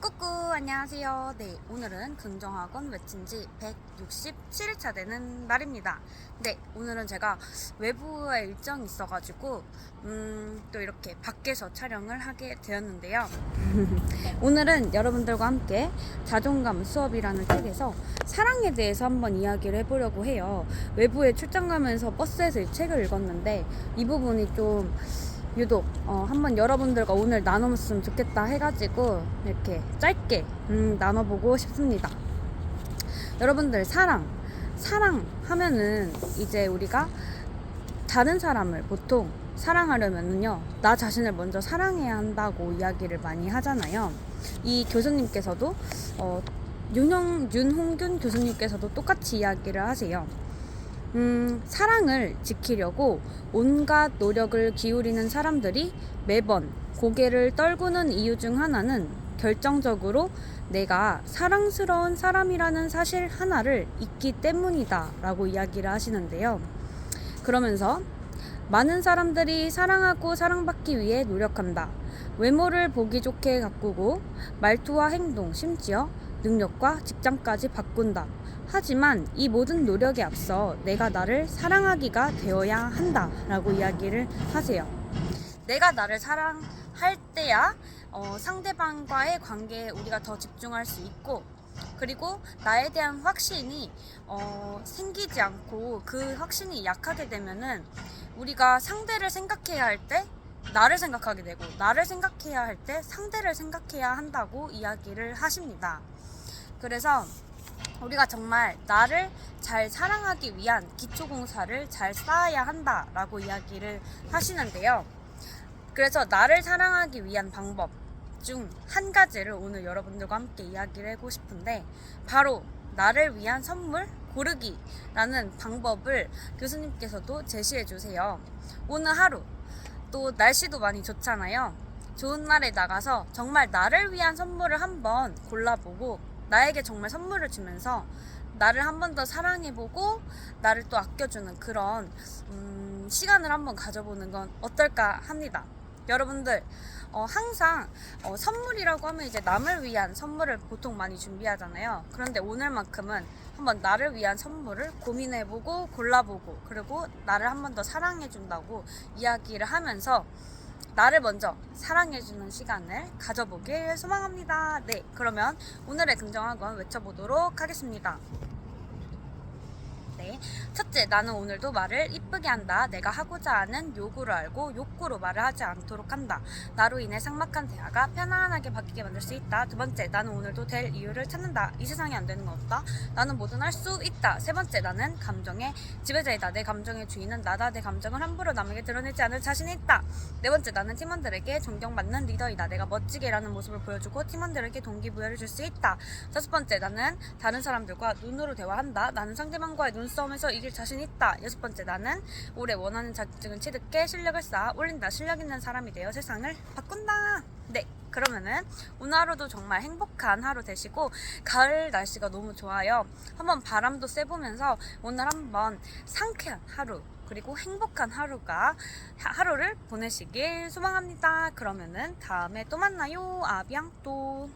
꾸꾸 안녕하세요. 네 오늘은 긍정학원 외친 지 167일차 되는 날입니다. 네 오늘은 제가 외부에 일정이 있어가지고 음, 또 이렇게 밖에서 촬영을 하게 되었는데요. 오늘은 여러분들과 함께 자존감 수업이라는 책에서 사랑에 대해서 한번 이야기를 해보려고 해요. 외부에 출장 가면서 버스에서 이 책을 읽었는데 이 부분이 좀 유독 어, 한번 여러분들과 오늘 나눠봤으면 좋겠다 해가지고 이렇게 짧게 음, 나눠보고 싶습니다. 여러분들 사랑 사랑 하면은 이제 우리가 다른 사람을 보통 사랑하려면은요 나 자신을 먼저 사랑해야 한다고 이야기를 많이 하잖아요. 이 교수님께서도 어, 윤영 윤홍균 교수님께서도 똑같이 이야기를 하세요. 음, 사랑을 지키려고 온갖 노력을 기울이는 사람들이 매번 고개를 떨구는 이유 중 하나는 결정적으로 내가 사랑스러운 사람이라는 사실 하나를 잊기 때문이다 라고 이야기를 하시는데요. 그러면서 많은 사람들이 사랑하고 사랑받기 위해 노력한다. 외모를 보기 좋게 가꾸고 말투와 행동, 심지어 능력과 직장까지 바꾼다. 하지만 이 모든 노력에 앞서 내가 나를 사랑하기가 되어야 한다. 라고 이야기를 하세요. 내가 나를 사랑할 때야 어, 상대방과의 관계에 우리가 더 집중할 수 있고 그리고 나에 대한 확신이 어, 생기지 않고 그 확신이 약하게 되면은 우리가 상대를 생각해야 할 때 나를 생각하게 되고 나를 생각해야 할 때 상대를 생각해야 한다고 이야기를 하십니다. 그래서 우리가 정말 나를 잘 사랑하기 위한 기초공사를 잘 쌓아야 한다라고 이야기를 하시는데요. 그래서 나를 사랑하기 위한 방법 중 한 가지를 오늘 여러분들과 함께 이야기를 하고 싶은데 바로 나를 위한 선물 고르기라는 방법을 교수님께서도 제시해 주세요. 오늘 하루 또 날씨도 많이 좋잖아요. 좋은 날에 나가서 정말 나를 위한 선물을 한번 골라보고 나에게 정말 선물을 주면서 나를 한 번 더 사랑해보고 나를 또 아껴주는 그런 음, 시간을 한번 가져보는 건 어떨까 합니다. 여러분들 어, 항상 어, 선물이라고 하면 이제 남을 위한 선물을 보통 많이 준비하잖아요. 그런데 오늘만큼은 한번 나를 위한 선물을 고민해보고 골라보고 그리고 나를 한번 더 사랑해준다고 이야기를 하면서 나를 먼저 사랑해주는 시간을 가져보길 소망합니다. 네, 그러면 오늘의 긍정학원 외쳐보도록 하겠습니다. 네. 첫 째, 나는 오늘도 말을 이쁘게 한다. 내가 하고자 하는 요구를 알고 욕구로 말을 하지 않도록 한다. 나로 인해 삭막한 대화가 편안하게 바뀌게 만들 수 있다. 두 번째, 나는 오늘도 될 이유를 찾는다. 이 세상에 안 되는 건 없다. 나는 뭐든 할 수 있다. 세 번째, 나는 감정의 지배자이다. 내 감정의 주인은 나다. 내 감정을 함부로 남에게 드러내지 않을 자신이 있다. 네 번째, 나는 팀원들에게 존경받는 리더이다. 내가 멋지게 일하는 모습을 보여주고 팀원들에게 동기부여를 줄 수 있다. 다섯 번째, 나는 다른 사람들과 눈으로 대화한다. 나는 상대방과의 눈싸움에서 이길 자신 있다. 여섯 번째, 나는 올해 원하는 자격증을 취득해 실력을 쌓아 올린다. 실력 있는 사람이 되어 세상을 바꾼다. 네. 그러면은 오늘 하루도 정말 행복한 하루 되시고 가을 날씨가 너무 좋아요. 한번 바람도 쐬보면서 오늘 한번 상쾌한 하루 그리고 행복한 하루가 하- 하루를 보내시길 소망합니다. 그러면은 다음에 또 만나요. 아비앙 또.